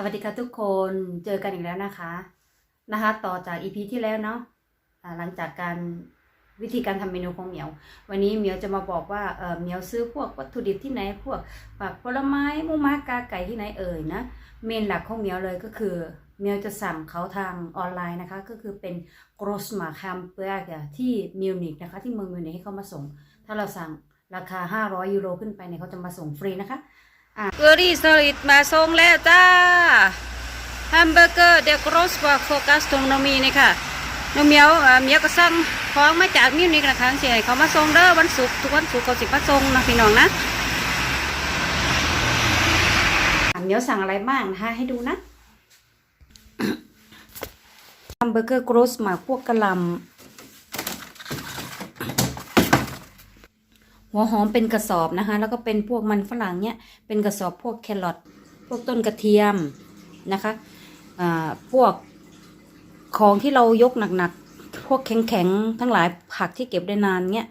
สวัสดีค่ะทุกคนเจอกันอีกแล้วนะคะนะคะ ต่อจากอีพีที่แล้วเนาะหลังจากการวิธีการทำเมนูของเหมียว วันนี้เหมียวจะมาบอกว่าเออเหมียวซื้อพวกวัตถุดิบที่ไหนพวกผักผลไม้มูม้ากาไก่ที่ไหนเอ่ยนะเมนหลักของเหมียวเลยก็คือเหมียวจะสั่งเขาทางออนไลน์นะคะ ก็คือเป็น gross m a r k h a m b e r g ที่มิวนิกนะคะที่เมืองมิวนิกให้เขามาส่ง ถ้าเราสั่งราคา 500 ยูโรขึ้นไปเนี่ยเขาจะมาส่งฟรีนะคะ เกอรี่สลิดมาส่งแล้วจ้าแฮมเบอร์เกอร์เดกโรสบอร์โฟกัสตรงนมีนี่ค่ะน้องเมียวเอ่อเมียวก็สั่งของมาจากมิวนิกนะคะเสียเขามาส่งเด้อวันศุกร์ทุกวันศุกร์เขาสิมาส่งนะพี่น้องนะเมียวสั่งอะไรบ้างนะคะให้ดูนะแฮมเบอร์เกอร์โกรสมาพวกกะหล่ำ หัวหอมเป็นกระสอบนะคะ แล้วก็เป็นพวกมันฝรั่งเนี่ยเป็นกระสอบพวกแครอทพวกต้นกระเทียมนะคะอ่าพวกของที่เรายกหนักๆ พวกแข็งๆ ทั้งหลายผักที่เก็บได้นานเนี่ย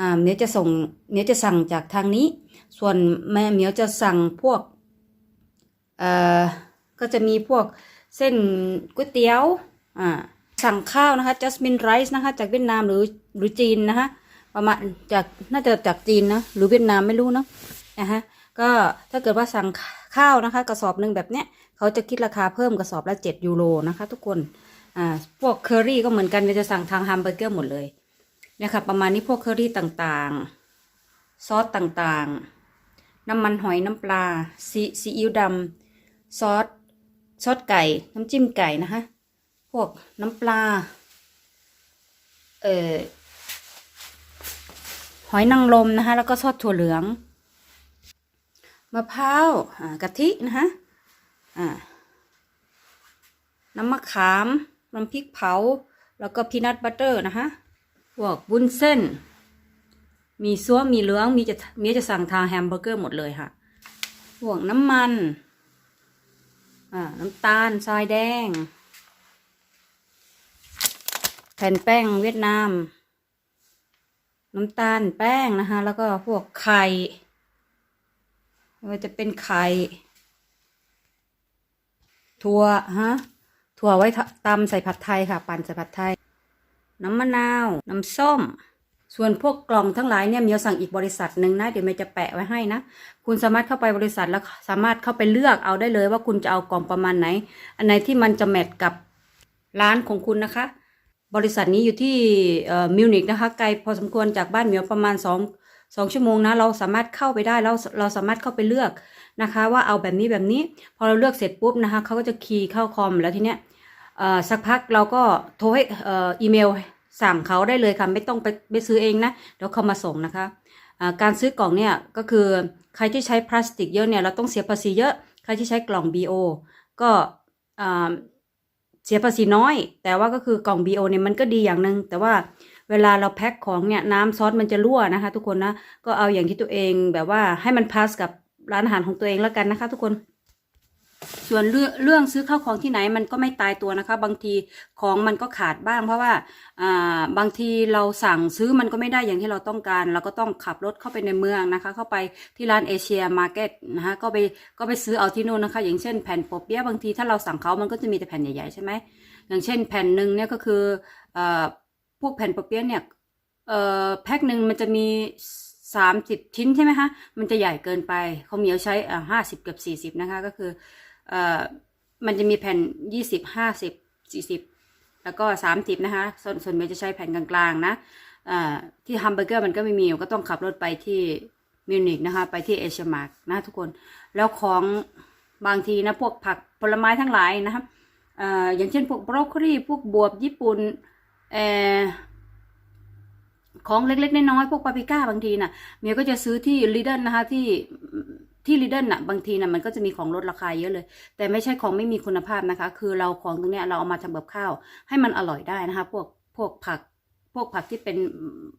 อ่าเมียวจะส่งเมียวจะสั่งจากทางนี้ ส่วนแม่เมียวจะสั่งพวกเอ่อก็จะมีพวกเส้นก๋วยเตี๋ยวอ่าสั่งข้าวนะคะ จัสมินไรซ์นะคะ จากเวียดนามหรือหรือจีนนะคะ ประมาณจากน่าจะจากจีนนะหรือเวียดนามไม่รู้เนาะนะฮะก็ถ้าเกิดว่าสั่งข้าวนะคะ กระสอบหนึ่งแบบเนี้ยเขาจะคิดราคาเพิ่มกระสอบละเจ็ดยูโรนะคะ ทุกคนอ่าพวกเคอรี่ก็เหมือนกันเราจะสั่งทางฮัมเบอร์เกอร์หมดเลยเนี่ยค่ะประมาณนี้พวกเคอรี่ต่างๆ ซอสต่างๆ น้ำมันหอยน้ำปลาซีซีอิ๊วดำซอสซอสไก่ น้ำจิ้มไก่นะคะ พวกน้ำปลา เอ่อ หอยนางรมนะคะ แล้วก็ซอสถั่วเหลืองมะพร้าวกะทินะคะน้ำมะขามน้ำพริกเผา แล้วก็พีนัทบัตเตอร์นะคะพวกบุ้นเส้น มีซัวมีเหลือง มีจะมีจะสั่งทางแฮมเบอร์เกอร์หมดเลยค่ะพวกน้ำมันน้ำตาลทรายแดง แผ่นแป้งเวียดนาม น้ำตาลแป้งนะคะ แล้วก็พวกไข่ว่าจะเป็นไข่ถั่วฮะถั่วไว้ตำใส่ผัดไทยค่ะ ปั่นใส่ผัดไทย น้ำมะนาว น้ำส้ม ส่วนพวกกล่องทั้งหลายเนี่ยเมียสั่งอีกบริษัทหนึ่งนะ เดี๋ยวเมย์จะแปะไว้ให้นะ คุณสามารถเข้าไปบริษัทแล้วสามารถเข้าไปเลือกเอาได้เลยว่าคุณจะเอากล่องประมาณไหน อันไหนที่มันจะแมทกับร้านของคุณนะคะ บริษัทนี้อยู่ที่มิวนิกนะคะ ไกลพอสมควรจากบ้านเหมียวประมาณสองสองชั่วโมงนะ เราสามารถเข้าไปได้เราเราสามารถเข้าไปเลือกนะคะ ว่าเอาแบบนี้แบบนี้ พอเราเลือกเสร็จปุ๊บนะคะเขาก็จะคีย์เข้าคอมแล้วทีเนี้ยสักพักเราก็โทรให้อ,อีเมลสั่งเขาได้เลยค่ะไม่ต้องไปไปซื้อเองนะเดี๋ยวเขามาส่งนะคะการซื้อกล่องเนี่ยก็คือใครที่ใช้พลาสติกเยอะเนี่ยเราต้องเสียภาษีเยอะ ใครที่ใช้กล่อง BO ก็อ่า สียภาษีน้อย แต่ว่าก็คือกล่อง BO เนี่ยมันก็ดีอย่างหนึ่งแต่ว่าเวลาเราแพ็คของเนี่ยน้ำซอสมันจะรั่วนะคะ ทุกคนนะก็เอาอย่างที่ตัวเองแบบว่าให้มันพาสกับร้านอาหารของตัวเองแล้วกันนะคะ ทุกคน ส่วนเรื่องเรื่องซื้อข้าวของที่ไหนมันก็ไม่ตายตัวนะคะ บางทีของมันก็ขาดบ้าง เพราะว่าอ่าบางทีเราสั่งซื้อมันก็ไม่ได้อย่างที่เราต้องการ เราก็ต้องขับรถเข้าไปในเมืองนะคะ เข้าไปที่ร้านเอเชียมาร์เก็ตนะคะก็ไปก็ไปซื้อเอาที่นู่นนะคะ อย่างเช่นแผ่นปอเปี๊ยะบางทีถ้าเราสั่งเขามันก็จะมีแต่แผ่นใหญ่ๆใช่ไหมอย่างเช่นแผ่นหนึ่งเนี่ยก็คืออ่อพวกแผ่นปอเปี๊ยะเนี่ยเอ่อแพ็คหนึ่งมันจะมีสามสิบชิ้นใช่ไหมคะมันจะใหญ่เกินไปเขาเหมียวใช้อ่าห้าสิบเกับสี่สิบนะคะก็คือ เอ่อมันจะมีแผ่นยี่สิบห้าสิบสี่สิบแล้วก็สามสิบนะคะ ส่วนส่วนเมย์จะใช้แผ่นกลางๆนะที่ฮัมเบอร์เกอร์มันก็ไม่มีก็ต้องขับรถไปที่มิวนิกนะคะ ไปที่เอเชียมาร์กนะทุกคน แล้วของบางทีนะพวกผักผลไม้ทั้งหลายนะครับออย่างเช่นพวกบรอกโคลีพวกบวบญี่ปุ่นเอ่อของเล็กๆน้อยๆพวกปาปริก้าบางทีน่ะเมียก็จะซื้อที่ลิดเดิลนะคะที่ ที่ลิดเดิลน่ะบางทีน่ะมันก็จะมีของลดราคาเยอะเลย แต่ไม่ใช่ของไม่มีคุณภาพนะคะ คือเราของตรงเนี้ยเราเอามาทำกับข้าว ให้มันอร่อยได้นะคะ พวกพวกผักพวกผักที่เป็น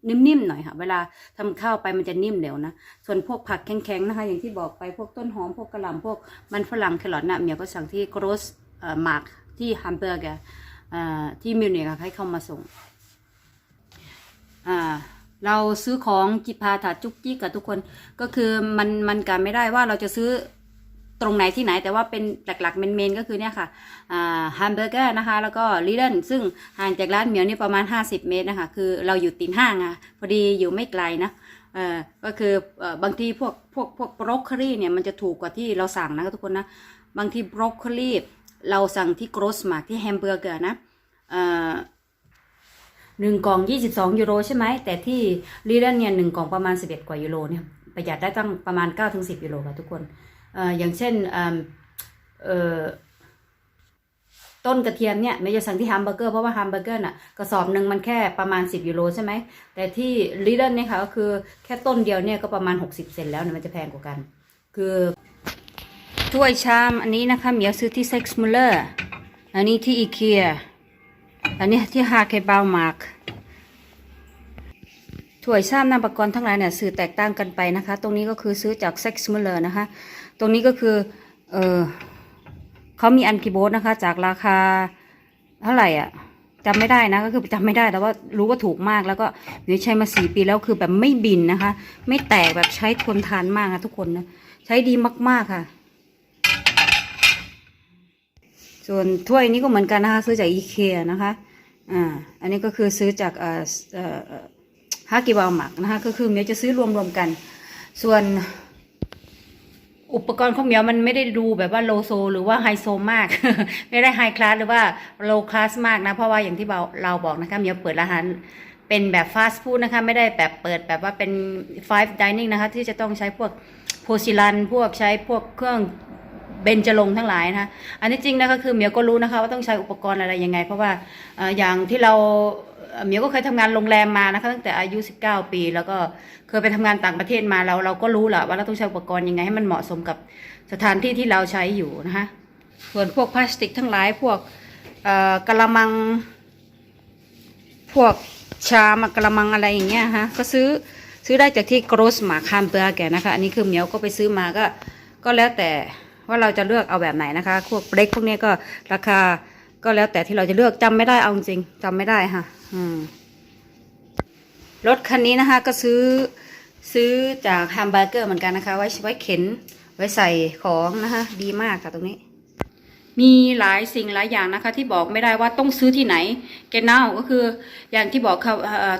นิ่มๆหน่อยค่ะ เวลาทำข้าวไปมันจะนิ่มเร็วนะ ส่วนพวกผักแข็งๆนะคะ อย่างที่บอกไปพวกต้นหอมพวกกระหล่ำพวกมันฝรั่งแครอทน่ะเมียก็สั่งที่โกรสมาร์กที่ฮัมเบอร์เกอร์ที่มิวนิกให้เข้ามาส่ง เราซื้อของจิพาถาจุกจิกกับทุกคนก็คือมันมันกันไม่ได้ว่าเราจะซื้อตรงไหนที่ไหน แต่ว่าเป็นหลักๆเมนๆก็คือเนี่ยค่ะอ่าแฮมเบอร์เกอร์นะคะ แล้วก็ลิเดนซึ่งห่างจากร้านเหมียวนี่ประมาณ 50 เมตรนะคะ คือเราอยู่ตีนห้างอะพอดีอยู่ไม่ไกลนะเออก็คืออบางทีพวกพวกพวกบรอกโคลีเนี่ยมันจะถูกกว่าที่เราสั่งนะคะทุกคนนะ บางทีบรอกโคลีเราสั่งที่กรสมาร์ที่แฮมเบอร์เกอร์นะ เอ่อหนึ่งกล่อง 22 ยูโรใช่ไหม แต่ที่ลีเดนเนี่ยหนึ่งกล่องประมาณ 11 กว่ายูโรเนี่ยประหยัดได้ตั้งประมาณ 9-10 ยูโรค่ะทุกคนออย่างเช่นต้นกระเทียมเนี่ยไม่จะสั่งที่แฮมเบอร์เกอร์เพราะว่าแฮมเบอร์เกอร์น่ะกระสอบหนึ่งมันแค่ประมาณ 10 ยูโรใช่ไหม แต่ที่ลีเดนเนี่ยค่ะก็คือแค่ต้นเดียวเนี่ยก็ประมาณ 60 เซนแล้วเนี่ยมันจะแพงกว่ากัน คือถ้วยชามอันนี้นะคะเหมียวซื้อที่เซ็กซ์มูลเลอร์อันนี้ที่อีเกีย อันนี้ที่ฮาเคบาลมาร์กถ้วยชามน้ำปกรณ์ทั้งหลายเนี่ยซื้อแตกต่างกันไปนะคะ ตรงนี้ก็คือซื้อจากเซ็กซ์มูเลอร์นะคะ ตรงนี้ก็คือเออเขามีอันกิโบสนะคะ จากราคาเท่าไหร่อะจำไม่ได้นะก็คือจำไม่ได้แต่ว่ารู้ว่าถูกมากแล้วก็หมียวใช้มาสี่ปีแล้วคือแบบไม่บินนะคะ ไม่แตกแบบใช้ทนทานมากค่ะทุกคนนะใช้ดีมากๆค่ะ ส่วนถ้วยนี้ก็เหมือนกันนะคะซื้อจากอีเคียนะคะอ่าอันนี้ก็คือซื้อจากเอ่อเอ่อฮากิบาลมักนะคะก็คือเมียวจะซื้อรวมๆกัน ส่วนอุปกรณ์ของเมียวมันไม่ได้ดูแบบว่าโลโซ หรือว่าไฮโซมาก ไม่ได้ไฮคลาสหรือว่าโลคลาสมากนะ เพราะว่าอย่างที่เราเราบอกนะคะเมียวเปิดร้านเป็นแบบฟาสต์ฟู้ดนะคะ ไม่ได้แบบเปิดแบบว่าเป็น five dining นะคะ ที่จะต้องใช้พวกโพซิลัน พวกใช้พวกเครื่อง เบนจรงทั้งหลายนะคะอันนี้จริงนะคะคือเหมียวก็รู้นะคะว่าต้องใช้อุปกรณ์อะไรยังไง เพราะว่าอย่างที่เราเหมียวก็เคยทำงานโรงแรมมานะคะตั้งแต่อายุ 19 ปี แล้วก็เคยไปทำงานต่างประเทศมาเราเราก็รู้แหละว่าเราต้องใช้อุปกรณ์ยังไงให้มันเหมาะสมกับสถานที่ที่เราใช้อยู่นะคะส่วนพวกพลาสติกทั้งหลายพวกกระมัง พวกชามกระมังอะไรอย่างเงี้ยฮะก็ซื้อซื้อได้จากที่กรสมาคามเปอร์แกนะคะ อันนี้คือเหมียวก็ไปซื้อมาก็ก็แล้วแต่ ว่าเราจะเลือกเอาแบบไหนนะคะพวกเบรกพวกนี้ก็ราคาก็แล้วแต่ที่เราจะเลือกจำไม่ได้เอาจริงจำไม่ได้ค่ะ อืมรถคันนี้นะคะ ก็ซื้อซื้อจากแฮมเบอร์เกอร์เหมือนกันนะคะ ไว้ไว้เข็นไว้ใส่ของนะคะ ดีมากค่ะตรงนี้ มีหลายสิ่งหลายอย่างนะคะ ที่บอกไม่ได้ว่าต้องซื้อที่ไหนแกนเนาก็คืออย่างที่บอกค่ะ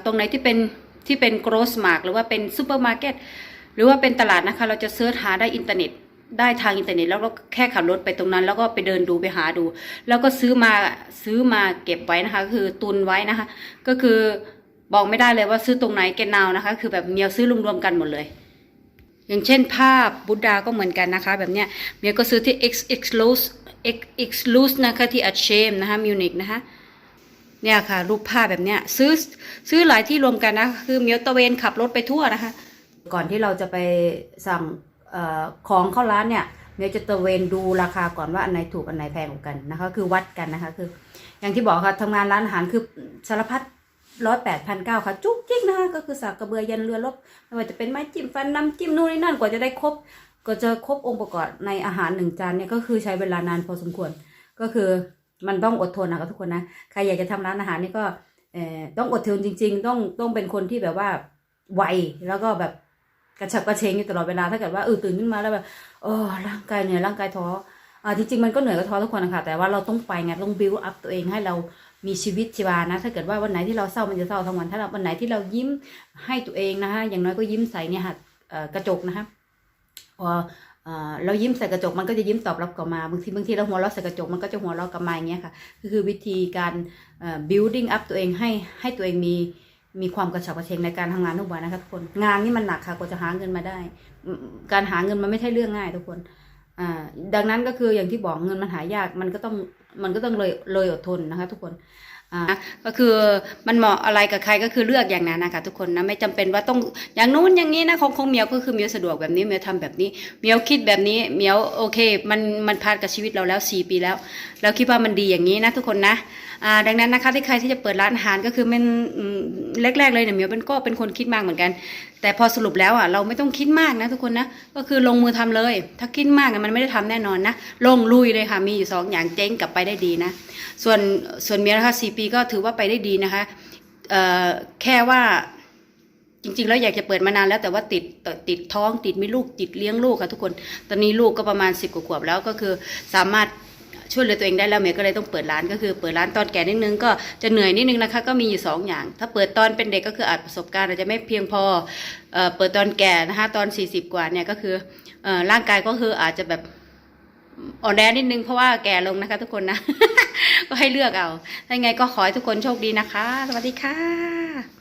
ตรงไหนที่เป็นที่เป็น gross mark หรือว่าเป็นซูเปอร์มาร์เก็ตหรือว่าเป็นตลาดนะคะ เราจะเสิร์ชหาได้อินเทอร์เน็ต ได้ทางอินเทอร์เน็ตแล้วก็แค่ขับรถไปตรงนั้น แล้วก็ไปเดินดูไปหาดู แล้วก็ซื้อมาซื้อมาเก็บไว้นะคะ คือตุนไว้นะคะ ก็คือบอกไม่ได้เลยว่าซื้อตรงไหนแกนเน่านะคะ คือแบบเมียวซื้อรวมๆกันหมดเลย อย่างเช่นภาพบุตดาก็เหมือนกันนะคะ แบบเนี้ยเมียก็ซื้อที่ X X Lose X X Lose นะคะที่อัดเชมนะคะมิวนิกนะคะเนี่ยค่ะ รูปภาพแบบเนี้ยซื้อซื้อหลายที่รวมกันนะคือเมียวตะเวนขับรถไปทั่วนะคะ ก่อนที่เราจะไปสั่ง ของเข้าร้านเนี่ยเมียจะตะเวนดูราคาก่อนว่าอันไหนถูกอันไหนแพงกว่ากันนะคะ คือวัดกันนะคะ คือ อย่างที่บอกค่ะทำงานร้านอาหารคือสารพัดร้อยแปดพันเก้าค่ะ จุกจิกนะคะก็คือสากกระเบือยันเรือลบไม่ว่าจะเป็นไม้จิ้มฟันน้ำจิ้มนู่นนี่นั่นกว่าจะได้ครบก็จะครบองค์ประกอบในอาหารหนึ่งจานเนี่ยก็คือใช้เวลานานพอสมควร ก็คือมันต้องอดทนนะคะทุกคนนะใครอยากจะทำร้านอาหารนี่ก็ต้องอดทนจริง ๆ ต้องต้องเป็นคนที่แบบว่าไวแล้วก็แบบ กระฉับกระเฉงอยู่ตลอดเวลาถ้าเกิดว่าเออตื่นขึ้นมาแล้วแบบโอ้ร่างกายเหนื่อยร่างกายท้ออ่าจริงๆมันก็เหนื่อยก็ท้อทุกคนนะคะแต่ว่าเราต้องไปไงต้องบิวอัพตัวเองให้เรามีชีวิตชีวานะ ถ้าเกิดว่าวันไหนที่เราเศร้ามันจะเศร้าทั้งวันถ้าเราวันไหนที่เรายิ้มให้ตัวเองนะคะอย่างน้อยก็ยิ้มใส่เนี่ยค่ะกระจกนะคะพอเอ่อเรายิ้มใส่กระจกมันก็จะยิ้มตอบรับกลับมาบางทีบางทีเราหัวเราะใส่กระจกมันก็จะหัวเราะกลับมาอย่างเงี้ยค่ะก็คือวิธีการ building up ตัวเองให้ให้ตัวเองมี มีความกระฉับกระเฉงในการทำงานทุกวันนะคะทุกคน งานนี่มันหนักค่ะกว่าจะหาเงินมาได้ การหาเงินมันไม่ใช่เรื่องง่ายทุกคนอ่าดังนั้นก็คืออย่างที่บอกเงินมันหายากมันก็ต้องมันก็ต้องเลยเลยอดทนนะคะ ทุกคนอ่าก็คือมันเหมาะอะไรกับใครก็คือเลือกอย่างนั้นนะคะทุกคนนะไม่จำเป็นว่าต้องอย่างนู้นอย่างนี้นะของของเมียวก็คือเมียวสะดวกแบบนี้เมียวทำแบบนี้เมียวคิดแบบนี้เมียวโอเค มันมันพานกับชีวิตเราแล้วสี่ปีแล้วเราคิดว่ามันดีอย่างนี้นะทุกคนนะ ดังนั้นนะคะที่ใครที่จะเปิดร้านอาหารก็คือมันแรกๆเลยเนี่ยเมียวเป็นก็เป็นคนคิดมากเหมือนกัน แต่พอสรุปแล้วอะเราไม่ต้องคิดมากนะทุกคนนะก็คือลงมือทำเลย ถ้าคิดมากมันไม่ได้ทำแน่นอนนะลงลุยเลยค่ะมีอยู่สองอย่างเจ๊งกลับไปได้ดีนะส่วนส่วนเมียนะคะสี่ปีก็ถือว่าไปได้ดีนะคะแค่ว่าจริงๆ แล้วอยากจะเปิดมานานแล้วแต่ว่าติดติดท้องติดมีลูกติดเลี้ยงลูกค่ะทุกคน ตอนนี้ลูกก็ประมาณสิบกว่าขวบแล้วก็คือสามารถ ช่วยเหลือตัวเองได้แล้วเมย์ก็เลยต้องเปิดร้านก็คือเปิดร้านตอนแก่นิดนึงก็จะเหนื่อยนิดนึงนะคะ ก็มีอยู่สองอย่าง ถ้าเปิดตอนเป็นเด็กก็คืออาจประสบการณ์อาจจะไม่เพียงพอเอ่อเปิดตอนแก่นะคะตอน 40 กว่าเนี่ยก็คือเอ่อร่างกายก็คืออาจจะแบบอ่อนแอนิดนึงเพราะว่าแก่ลงนะคะทุกคนนะ ก็ให้เลือกเอาถ้ายังไงก็ขอให้ทุกคนโชคดีนะคะ สวัสดีค่ะ